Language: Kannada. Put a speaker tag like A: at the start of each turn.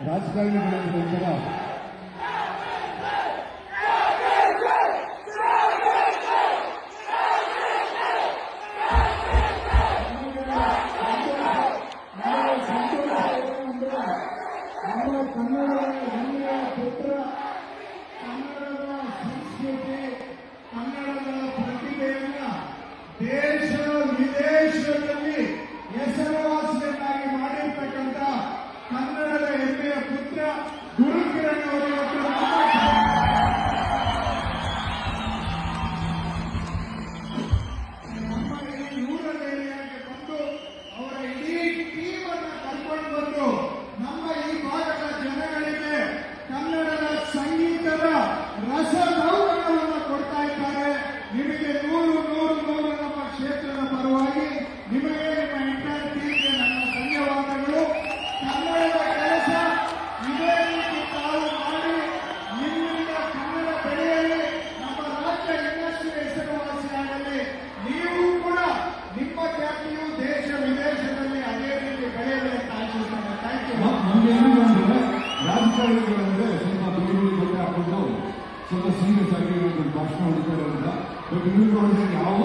A: రాజకీయాలను కూడా ಕನ್ನಡಿಗರಂದ್ರೆ ಸ್ವಲ್ಪ ತುಳುಗಳು ಹಾಕೊಂಡು ಸ್ವಲ್ಪ ಸೀರಿಯಸ್ ಆಗಿ ಒಂದು ಭಾಷಣ ಹೊಡಿತಾ ಇರೋದ್ರಿಂದ. ಬಟ್ ಇನ್ನೂ ಯಾವ